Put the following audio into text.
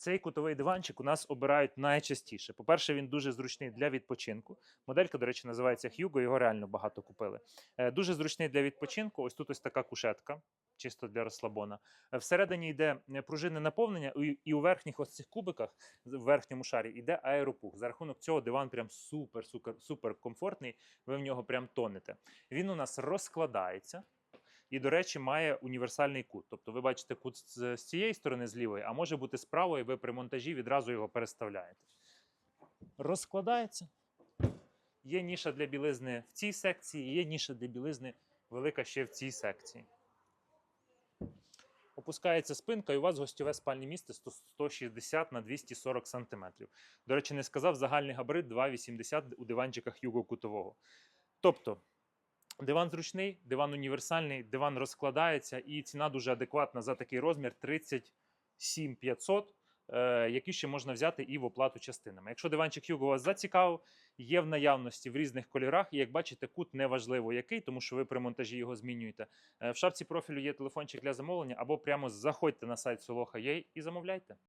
Цей кутовий диванчик у нас обирають найчастіше. По-перше, він дуже зручний для відпочинку. Моделька, до речі, називається Hugo, його реально багато купили. Е, Дуже зручний для відпочинку. Ось тут ось така кушетка, чисто для розслабона. Е, Всередині йде е, пружинне наповнення, і- у верхніх ось цих кубиках, в верхньому шарі, йде аеропух. За рахунок цього диван прям супер, супер, супер комфортний. Ви в нього прям тонете. Він у нас розкладається. І, до речі, має універсальний кут. Тобто ви бачите кут з, цієї сторони, з лівої, а може бути з правої, ви при монтажі відразу його переставляєте. Розкладається. Є ніша для білизни в цій секції, є ніша для білизни велика ще в цій секції. Опускається спинка, і у вас гостьове спальне місце 160 на 240 см. До речі, не сказав загальний габарит 2,80 у диванчиках Юго Кутового. Тобто, Диван зручний, диван універсальний, диван розкладається, і ціна дуже адекватна за такий розмір 37 500, е, який ще можна взяти і в оплату частинами. Якщо диванчик Hugo вас зацікавив, є в наявності в різних кольорах, і як бачите, кут неважливо який, тому що ви при монтажі його змінюєте. Е, В шапці профілю є телефончик для замовлення, або прямо заходьте на сайт Soloha.ua і замовляйте.